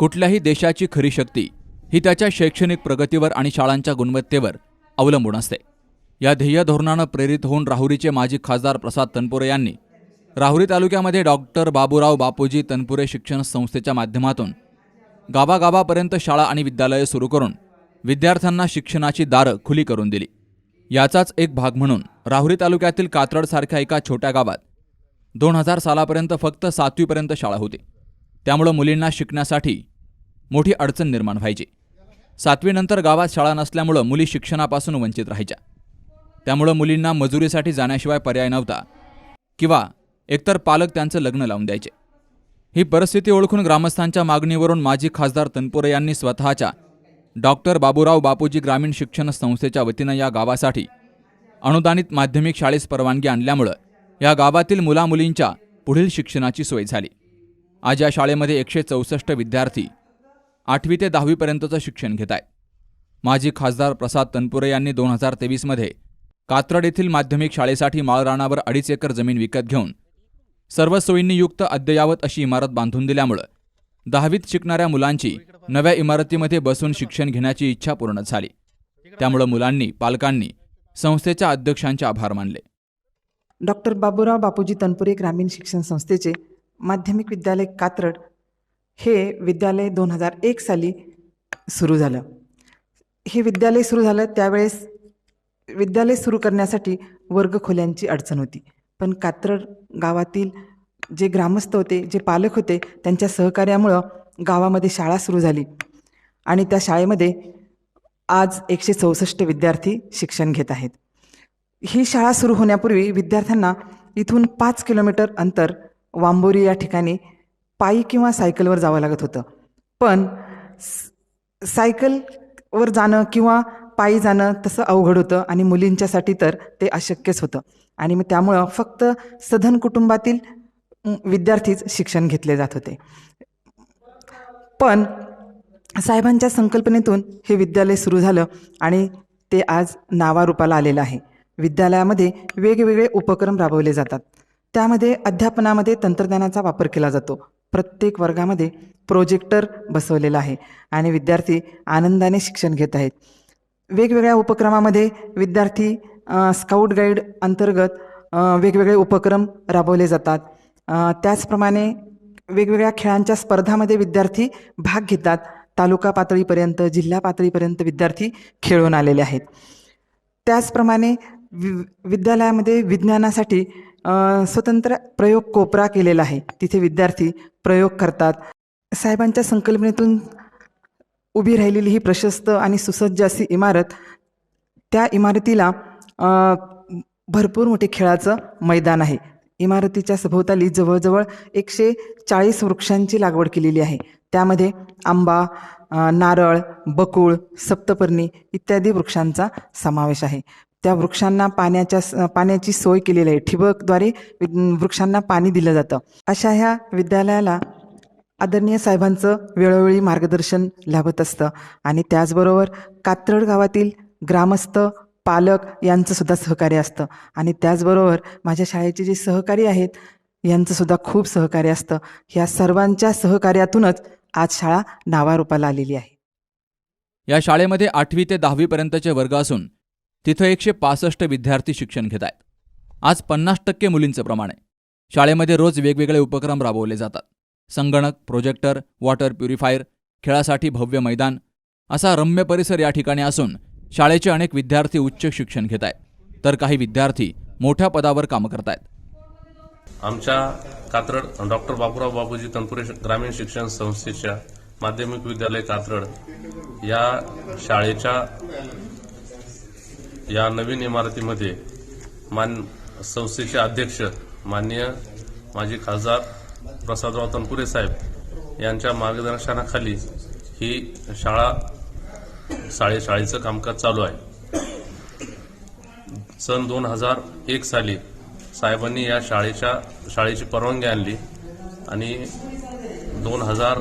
कुठल्याही देशाची खरी शक्ती ही त्याच्या शैक्षणिक प्रगतीवर आणि शाळांच्या गुणवत्तेवर अवलंबून असते. या ध्येय धोरणानं प्रेरित होऊन राहुरीचे माजी खासदार प्रसाद तनपुरे यांनी राहुरी तालुक्यामध्ये डॉक्टर बाबूराव बापूजी तनपुरे शिक्षण संस्थेच्या माध्यमातून गावागावापर्यंत शाळा आणि विद्यालये सुरू करून विद्यार्थ्यांना शिक्षणाची दारं खुली करून दिली. याचाच एक भाग म्हणून राहुरी तालुक्यातील कात्रडसारख्या एका छोट्या गावात दोन हजार सालापर्यंत फक्त सातवीपर्यंत शाळा होती. त्यामुळं मुलींना शिकण्यासाठी मोठी अडचण निर्माण व्हायची. सातवीनंतर गावात शाळा नसल्यामुळं मुली शिक्षणापासून वंचित राहायच्या. त्यामुळं मुलींना मजुरीसाठी जाण्याशिवाय पर्याय नव्हता. किंवा एकतर पालक त्यांचं लग्न लावून द्यायचे. ही परिस्थिती ओळखून ग्रामस्थांच्या मागणीवरून माजी खासदार तनपुरे यांनी स्वतःच्या डॉक्टर बाबूराव बापूजी ग्रामीण शिक्षण संस्थेच्या वतीनं या गावासाठी अनुदानित माध्यमिक शाळेस परवानगी आणल्यामुळं या गावातील मुलामुलींच्या पुढील शिक्षणाची सोय झाली. आज या शाळेमध्ये एकशे चौसष्ट विद्यार्थी आठवी ते दहावीपर्यंतचं शिक्षण घेत आहे माजी खासदार प्रसाद तनपुरे यांनी दोन हजार तेवीसमध्ये कात्रड येथील माध्यमिक शाळेसाठी माळरानावर अडीच एकर जमीन विकत घेऊन सर्व सोयींनी युक्त अद्ययावत अशी इमारत बांधून दिल्यामुळं दहावीत शिकणाऱ्या मुलांची नव्या इमारतीमध्ये बसून शिक्षण घेण्याची इच्छा पूर्ण झाली. त्यामुळं मुलांनी पालकांनी संस्थेच्या अध्यक्षांचे आभार मानले. डॉक्टर बाबूराव बापूजी तनपुरे ग्रामीण शिक्षण संस्थेचे माध्यमिक विद्यालय कात्रड हे विद्यालय दोन हजार एक साली सुरू झालं. हे विद्यालय सुरू झालं त्यावेळेस विद्यालय सुरू करण्यासाठी वर्गखोल्यांची अडचण होती. पण कात्रड गावातील जे ग्रामस्थ होते जे पालक होते त्यांच्या सहकार्यामुळं गावामध्ये शाळा सुरू झाली आणि त्या शाळेमध्ये आज एकशे चौसष्ट विद्यार्थी शिक्षण घेत आहेत. ही शाळा सुरू होण्यापूर्वी विद्यार्थ्यांना इथून पाच किलोमीटर अंतर वांबोरी या ठिकाणी पायी किंवा सायकलवर जावं लागत होतं. पण सायकलवर जाणं किंवा पायी जाणं तसं अवघड होतं आणि मुलींच्यासाठी तर ते अशक्यच होतं. आणि मग त्यामुळं फक्त सधन कुटुंबातील विद्यार्थीच शिक्षण घेतले जात होते. पण साहेबांच्या संकल्पनेतून हे विद्यालय सुरू झालं आणि ते आज नावारूपाला आलेलं आहे. विद्यालयामध्ये वेगवेगळे उपक्रम राबवले जातात. त्यामध्ये अध्यापनामध्ये तंत्रज्ञानाचा वापर केला जातो. प्रत्येक वर्गामध्ये प्रोजेक्टर बसवलेला आहे आणि विद्यार्थी आनंदाने शिक्षण घेत आहेत. वेगवेगळ्या उपक्रमामध्ये विद्यार्थी स्काउट गाईड अंतर्गत वेगवेगळे उपक्रम राबवले जातात. त्याचप्रमाणे वेगवेगळ्या खेळांच्या स्पर्धामध्ये विद्यार्थी भाग घेतात. तालुका पातळीपर्यंत जिल्हा पातळीपर्यंत विद्यार्थी खेळून आलेले आहेत. त्याचप्रमाणे वि विद्यालयामध्ये विज्ञानासाठी स्वतंत्र प्रयोग कोपरा केलेला आहे. तिथे विद्यार्थी प्रयोग करतात. साहेबांच्या संकल्पनेतून उभी राहिलेली ही प्रशस्त आणि सुसज्ज अशी इमारत त्या इमारतीला भरपूर मोठे खेळाचं मैदान आहे. इमारतीच्या सभोवताली जवळजवळ एकशे चाळीस वृक्षांची लागवड केलेली आहे. त्यामध्ये आंबा नारळ बकुळ सप्तपर्णी इत्यादी वृक्षांचा समावेश आहे. त्या वृक्षांना पाण्याच्या स- पाण्याची सोय केलेली आहे. ठिबकद्वारे वि- वृक्षांना पाणी दिलं जातं. अशा ह्या विद्यालयाला आदरणीय साहेबांचं वेळोवेळी मार्गदर्शन लाभत असतं. आणि त्याचबरोबर कात्रड गावातील ग्रामस्थ पालक यांचंसुद्धा सहकार्य असतं. आणि त्याचबरोबर माझ्या शाळेचे जे सहकारी आहेत यांचंसुद्धा खूप सहकार्य असतं. ह्या सर्वांच्या सहकार्यातूनच आज शाळा नावारूपाला आलेली आहे. या शाळेमध्ये आठवी ते दहावीपर्यंतचे वर्ग असून तिथं एकशे पासष्ट विद्यार्थी शिक्षण घेत आहेत. आज पन्नास टक्के मुलींचं प्रमाण आहे. शाळेमध्ये रोज वेगवेगळे उपक्रम राबवले जातात. संगणक प्रोजेक्टर वॉटर प्युरिफायर खेळासाठी भव्य मैदान असा रम्य परिसर या ठिकाणी असून शाळेचे अनेक विद्यार्थी उच्च शिक्षण घेत आहेत. तर काही विद्यार्थी मोठ्या पदावर कामं करत आहेत. आमच्या कात्रड डॉक्टर बाबूराव बाबूजी तनपुरे ग्रामीण शिक्षण संस्थेच्या माध्यमिक विद्यालय कात्रड या शाळेच्या या नवीन इमारतीमध्ये मान संस्थेचे अध्यक्ष माननीय माजी खासदार प्रसादराव तनपुरे साहेब यांच्या मार्गदर्शनाखाली ही शाळा शाळेशाळेचं कामकाज चालू आहे. सन दोन हजार एक साली साहेबांनी या शाळेच्या शाळेची परवानगी आणली आणि दोन हजार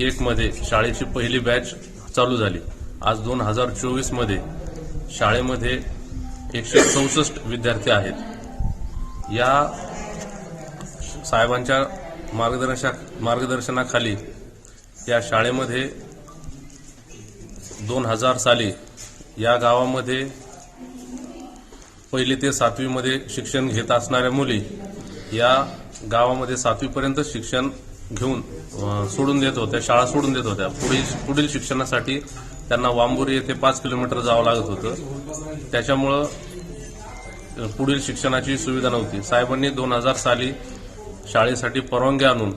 एकमध्ये शाळेची पहिली बॅच चालू झाली. आज दोन हजार चोवीसमध्ये शाळेमध्ये एकशे चौसष्ट विद्यार्थी आहेत. या साहेबांच्या मार्गदर्शा मार्गदर्शनाखाली या शाळेमध्ये दोन हजार साली या गावामध्ये पहिली ते सातवीमध्ये शिक्षण घेत असणाऱ्या मुली या गावामध्ये सातवीपर्यंत शिक्षण घेऊन सोडून देत होत्या शाळा सोडून देत होत्या. पुढील पुढील शिक्षणासाठी त्यांना वांबुरी येथे पाच किलोमीटर जावं लागत होतं. त्याच्यामुळं पुढील शिक्षणाची सुविधा नव्हती. साहेबांनी दोन हजार साली शाळेसाठी परवानगी आणून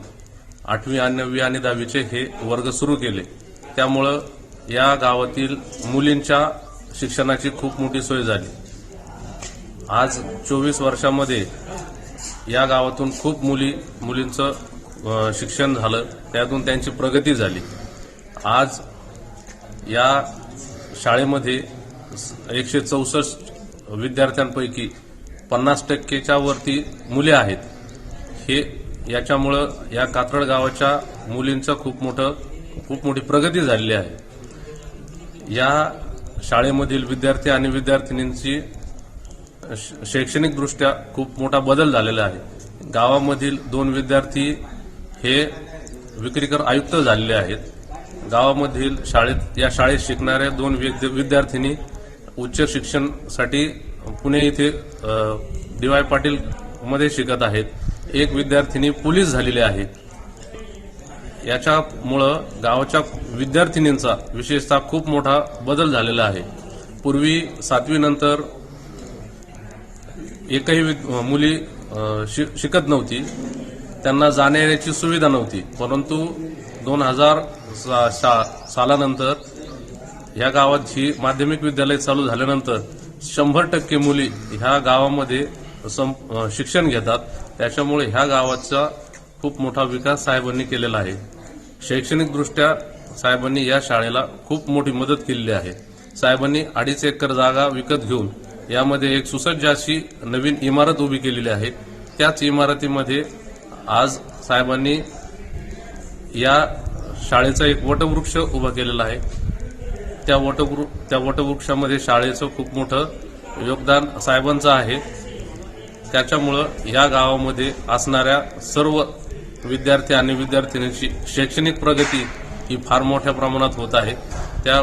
आठवी आणि नववी आणि दहावीचे हे वर्ग सुरू केले. त्यामुळं या गावातील मुलींच्या शिक्षणाची खूप मोठी सोय झाली. आज चोवीस वर्षामध्ये या गावातून खूप मुली मुलींचं शिक्षण झालं. त्यातून त्यांची प्रगती झाली. आज या शाळेमध्ये एकशे चौसष्ट विद्यार्थ्यांपैकी पन्नास टक्केच्या वरती मुले आहेत. हे याच्यामुळं या कात्रड गावाच्या मुलींचं खूप मोठं खूप मोठी प्रगती झालेली आहे. या शाळेमधील विद्यार्थी आणि विद्यार्थिनींची श- शैक्षणिकदृष्ट्या खूप मोठा बदल झालेला आहे. गावामधील दोन विद्यार्थी हे विक्रीकर आयुक्त झालेले आहेत. गावामधील शाळेत या शाळेत शिकणाऱ्या दोन विद्य- विद्यार्थिनी उच्च शिक्षणासाठी पुणे येथे डी वाय पाटील मध्ये शिकत आहेत. एक विद्यार्थिनी पोलीस झालेली आहे याच्यामुळं गावाच्या विद्यार्थिनींचा विशेषतः खूप मोठा बदल झालेला आहे. पूर्वी सातवीनंतर एकही मुली शि- शिकत नव्हती. त्यांना जाण्याची सुविधा नव्हती. परंतु दोन हजार सा, सा- सालानंतर ह्या गावात ही माध्यमिक विद्यालय चालू झाल्यानंतर शंभर टक्के मुली ह्या गावामध्ये शिक्षण घेतात. त्याच्यामुळे ह्या गावाचा खूप मोठा विकास साहेबांनी केलेला आहे. शैक्षणिकदृष्ट्या साहेबांनी या शाळेला खूप मोठी मदत केलेली आहे. साहेबांनी अडीच एकर जागा विकत घेऊन यामध्ये एक सुसज्ज अशी नवीन इमारत उभी केलेली आहे. त्याच इमारतीमध्ये आज साहेबांनी या शाळेचा एक वटवृक्ष उभा केलेला आहे. त्या वटवृ त्या वटवृक्षामध्ये शाळेचं खूप मोठं योगदान साहेबांचं आहे. त्याच्यामुळं या गावामध्ये असणाऱ्या सर्व विद्यार्थी आणि विद्यार्थिनींची शैक्षणिक प्रगती ही फार मोठ्या प्रमाणात होत आहे. त्या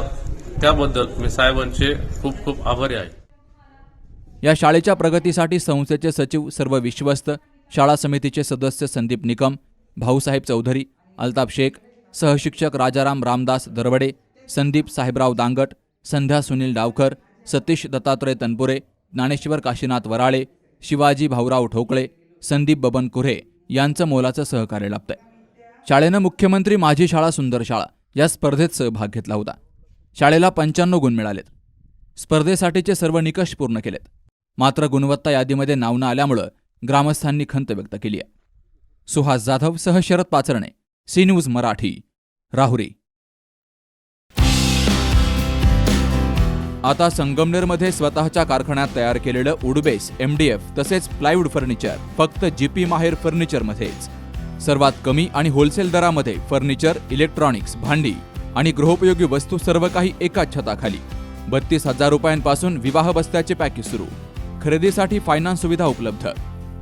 त्याबद्दल मी साहेबांचे खूप खूप आभारी आहे. या शाळेच्या प्रगतीसाठी संस्थेचे सचिव सर्व विश्वस्त शाळा समितीचे सदस्य संदीप निकम भाऊसाहेब चौधरी अल्ताफ शेख सहशिक्षक राजाराम रामदास दरवडे संदीप साहेबराव दांगट संध्या सुनील डावकर सतीश दत्तात्रय तनपुरे ज्ञानेश्वर काशीनाथ वराळे शिवाजी भाऊराव ठोकळे संदीप बबन कुऱ्हे यांचं मोलाचं सहकार्य लाभतंय. शाळेनं मुख्यमंत्री माझी शाळा सुंदर शाळा या स्पर्धेत सहभाग घेतला होता. शाळेला पंच्याण्णव गुण मिळालेत. स्पर्धेसाठीचे सर्व निकष पूर्ण केलेत. मात्र गुणवत्ता यादीमध्ये नाव न आल्यामुळं ग्रामस्थांनी खंत व्यक्त केली आहे. सुहास जाधव सह Sharad Pacharne. C news Marathi Rahuri. आता संगमनेरमध्ये स्वतःच्या कारखान्यात तयार केलेलं उडबेस एमडीएफ तसेच प्लायवूड फर्निचर फक्त जीपी माहेर फर्निचरमध्येच. सर्वात कमी आणि होलसेल दरामध्ये फर्निचर इलेक्ट्रॉनिक्स भांडी आणि गृहोपयोगी वस्तू सर्व काही एकाच छताखाली. बत्तीस हजार रुपयांपासून विवाह बस्त्याचे पॅकेज सुरू. खरेदीसाठी फायनान्स सुविधा उपलब्ध.